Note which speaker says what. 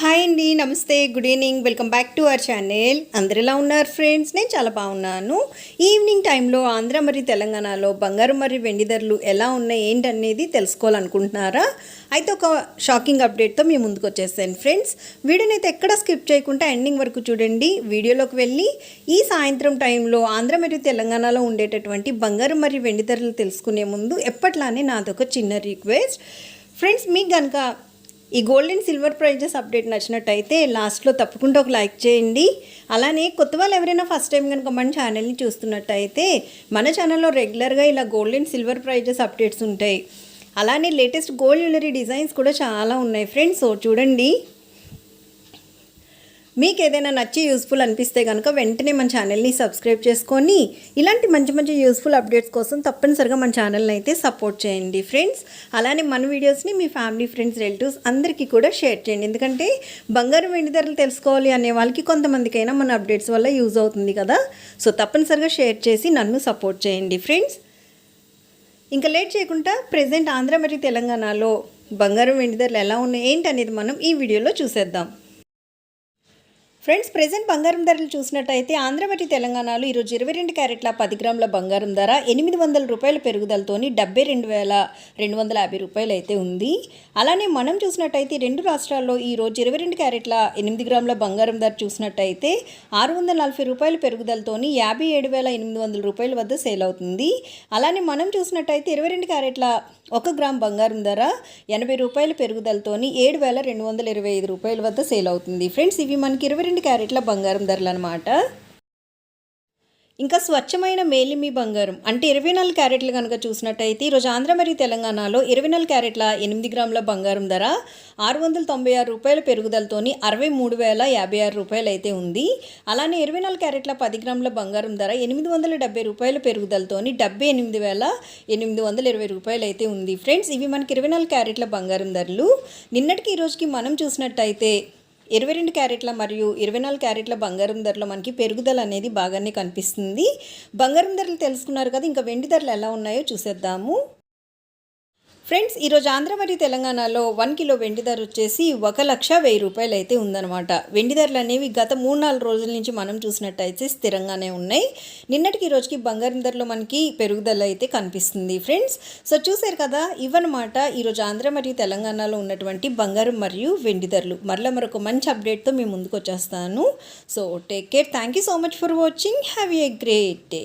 Speaker 1: Hi అండి నమస్తే good evening welcome back to our channel. అందరు ఎలా ఉన్నారు ఫ్రెండ్స్? నేను చాలా బాగున్నాను. ఈవినింగ్ టైంలో ఆంధ్ర మరియు తెలంగాణలో బంగారు మరియు వెండి ధరలు ఎలా ఉన్నాయి ఏంటనేది తెలుసుకోవాలనుకుంటున్నారా? అయితే ఒక షాకింగ్ అప్డేట్తో మేము ముందుకు వచ్చేసాను ఫ్రెండ్స్. వీడియోని అయితే ఎక్కడ స్కిప్ చేయకుండా ఎండింగ్ వరకు చూడండి. వీడియోలోకి వెళ్ళి ఈ సాయంత్రం టైంలో ఆంధ్ర మరియు తెలంగాణలో ఉండేటటువంటి బంగారు మరియు వెండి ధరలు తెలుసుకునే ముందు ఎప్పట్లానే నాదొక చిన్న రిక్వెస్ట్. ఫ్రెండ్స్ మీకు కనుక ఈ gold and silver prices update నచ్చినట్టయితే లాస్ట్లో తప్పకుండా ఒక లైక్ చేయండి. అలానే కొత్త వాళ్ళు ఎవరైనా ఫస్ట్ టైం కనుక మన ఛానల్ని చూస్తున్నట్టయితే మన ఛానల్లో రెగ్యులర్గా ఇలా gold and silver prices updates ఉంటాయి. అలానే లేటెస్ట్ గోల్డ్ జ్యువెలరీ డిజైన్స్ కూడా చాలా ఉన్నాయి ఫ్రెండ్స్. సో చూడండి. మీకు ఏదైనా నచ్చి యూస్ఫుల్ అనిపిస్తే కనుక వెంటనే మన ఛానల్ని సబ్స్క్రైబ్ చేసుకొని ఇలాంటి మంచి మంచి యూస్ఫుల్ అప్డేట్స్ కోసం తప్పనిసరిగా మన ఛానల్ని అయితే సపోర్ట్ చేయండి ఫ్రెండ్స్. అలానే మన వీడియోస్ని మీ ఫ్యామిలీ ఫ్రెండ్స్ రిలేటివ్స్ అందరికీ కూడా షేర్ చేయండి. ఎందుకంటే బంగారం వెండి ధరలు తెలుసుకోవాలి అనే వాళ్ళకి కొంతమందికైనా మన అప్డేట్స్ వల్ల యూజ్ అవుతుంది కదా. సో తప్పనిసరిగా షేర్ చేసి నన్ను సపోర్ట్ చేయండి ఫ్రెండ్స్. ఇంకా లేట్ చేయకుండా ప్రజెంట్ ఆంధ్ర మరియు తెలంగాణలో బంగారం వెండి ధరలు ఎలా ఉన్నాయి ఏంటి అనేది మనం ఈ వీడియోలో చూసేద్దాం. ఫ్రెండ్స్ ప్రజెంట్ బంగారం ధరలు చూసినట్టయితే ఆంధ్ర మరియు తెలంగాణలో ఈరోజు ఇరవై రెండు క్యారెట్ల పది గ్రాముల బంగారం ధర ఎనిమిది వందల రూపాయల పెరుగుదలతోని డెబ్బై రెండు వేల రెండు వందల యాభై రూపాయలు అయితే ఉంది. అలానే మనం చూసినట్టయితే రెండు రాష్ట్రాల్లో ఈ రోజు ఇరవై రెండు క్యారెట్ల ఎనిమిది గ్రాముల బంగారం ధర చూసినట్టయితే ఆరు వందల నలభై రూపాయల పెరుగుదలతోని యాభై ఏడు వేల ఎనిమిది వందల రూపాయల వద్ద సేల్ అవుతుంది. అలానే మనం చూసినట్టయితే ఇరవై రెండు క్యారెట్ల ఒక గ్రామ్ బంగారం ధర ఎనభై రూపాయల పెరుగుదలతోని ఏడు వేల రెండు వందల ఇరవై ఐదు రూపాయల వద్ద సేల్ అవుతుంది. ఫ్రెండ్స్ ఇవి మనకి ఇరవై రెండు క్యారెట్ల బంగారం ధరలు అనమాట ఇంకా స్వచ్ఛమైన మేలిమి బంగారం. అంటే ఇరవై నాలుగు క్యారెట్లు కనుక చూసినట్టయితే ఈరోజు ఆంధ్ర మరియు తెలంగాణలో ఇరవై నాలుగు క్యారెట్ల ఎనిమిది గ్రాముల బంగారం ధర ఆరు వందల తొంభై ఆరు రూపాయల పెరుగుదలతోని అరవై మూడు వేల యాభై ఆరు రూపాయలు అయితే ఉంది. అలానే ఇరవై నాలుగు క్యారెట్ల పది గ్రాముల బంగారం ధర ఎనిమిది వందల డెబ్బై రూపాయల పెరుగుదలతోని డెబ్బై ఎనిమిది వేల ఎనిమిది వందల ఇరవై రూపాయలు అయితే ఉంది. ఫ్రెండ్స్ ఇవి మనకి ఇరవై నాలుగు క్యారెట్ల బంగారం ధరలు. నిన్నటికి ఈ రోజుకి మనం చూసినట్టయితే ఇరవై రెండు క్యారెట్ల మరియు ఇరవై నాలుగు క్యారెట్ల బంగారం ధరలో మనకి పెరుగుదల అనేది బాగానే కనిపిస్తుంది. బంగారం ధరలు తెలుసుకున్నారు కదా ఇంకా వెండి ధరలు ఎలా ఉన్నాయో చూసేద్దాము. ఫ్రెండ్స్ ఈరోజు ఆంధ్ర మరియు తెలంగాణలో వన్ కిలో వెండి ధర వచ్చేసి ఒక లక్ష వెయ్యి రూపాయలు అయితే ఉందన్నమాట. వెండి ధరలు అనేవి గత మూడు నాలుగు రోజుల నుంచి మనం చూసినట్టయితే స్థిరంగానే ఉన్నాయి. నిన్నటికి ఈ రోజుకి బంగారం ధరలో మనకి పెరుగుదల అయితే కనిపిస్తుంది ఫ్రెండ్స్. సో చూసారు కదా ఇవన్నమాట ఈరోజు ఆంధ్ర మరియు తెలంగాణలో ఉన్నటువంటి బంగారం మరియు వెండి ధరలు. మరలా మరొక మంచి అప్డేట్తో మేము ముందుకు వచ్చేస్తాను. So take care thank you so much for watching have a great day